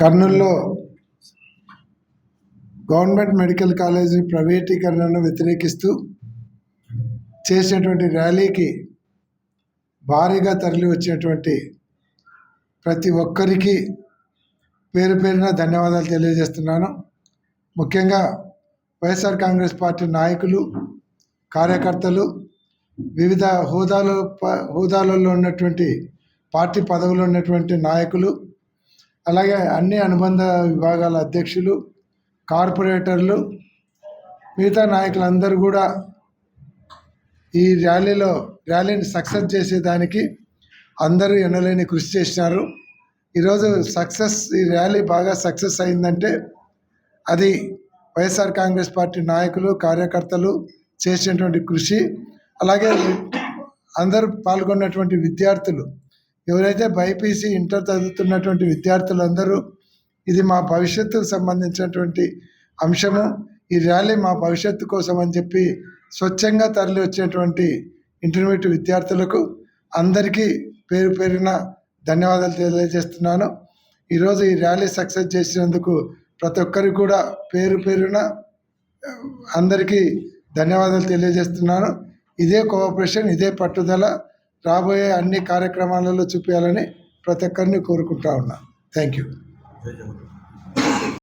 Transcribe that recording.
కర్నూలులో government medical college ప్రైవేటీకరణను వ్యతిరేకిస్తూ చేసినటువంటి ర్యాలీకి భారీగా తరలి వచ్చినటువంటి ప్రతి ఒక్కరికి పేరు పేరున ధన్యవాదాలు తెలియజేస్తున్నాను. ముఖ్యంగా వైఎస్ఆర్ కాంగ్రెస్ పార్టీ నాయకులు కార్యకర్తలు వివిధ హోదాలో ప- హోదాలలో ఉన్నటువంటి పార్టీ పదవులు ఉన్నటువంటి నాయకులు అలాగే అన్ని అనుబంధ విభాగాల అధ్యక్షులు కార్పొరేటర్లు మిగతా నాయకులందరూ కూడా ఈ ర్యాలీలో ర్యాలీని సక్సెస్ చేసేదానికి అందరూ ఎనలేని కృషి చేసినారు. ఈరోజు సక్సెస్ ఈ ర్యాలీ బాగా సక్సెస్ అయిందంటే అది వైఎస్ఆర్ కాంగ్రెస్ పార్టీ నాయకులు కార్యకర్తలు చేసినటువంటి కృషి. అలాగే అందరూ పాల్గొన్నటువంటి విద్యార్థులు ఎవరైతే బైపీసీ ఇంటర్ చదువుతున్నటువంటి విద్యార్థులందరూ ఇది మా భవిష్యత్తుకు సంబంధించినటువంటి అంశము. ఈ ర్యాలీ మా భవిష్యత్తు కోసం అని చెప్పి స్వచ్ఛంగా తరలి వచ్చినటువంటి ఇంటర్మీడియట్ విద్యార్థులకు అందరికీ పేరు పేరున ధన్యవాదాలు తెలియజేస్తున్నాను. ఈరోజు ఈ ర్యాలీ సక్సెస్ చేసినందుకు ప్రతి ఒక్కరికి కూడా పేరు పేరున అందరికీ ధన్యవాదాలు తెలియజేస్తున్నాను. ఇదే కోఆపరేషన్ ఇదే పట్టుదల. రాబోయే అన్ని కార్యక్రమాలలో చూపించాలని ప్రతి ఒక్కరిని కోరుకుంటా ఉన్నా. Thank you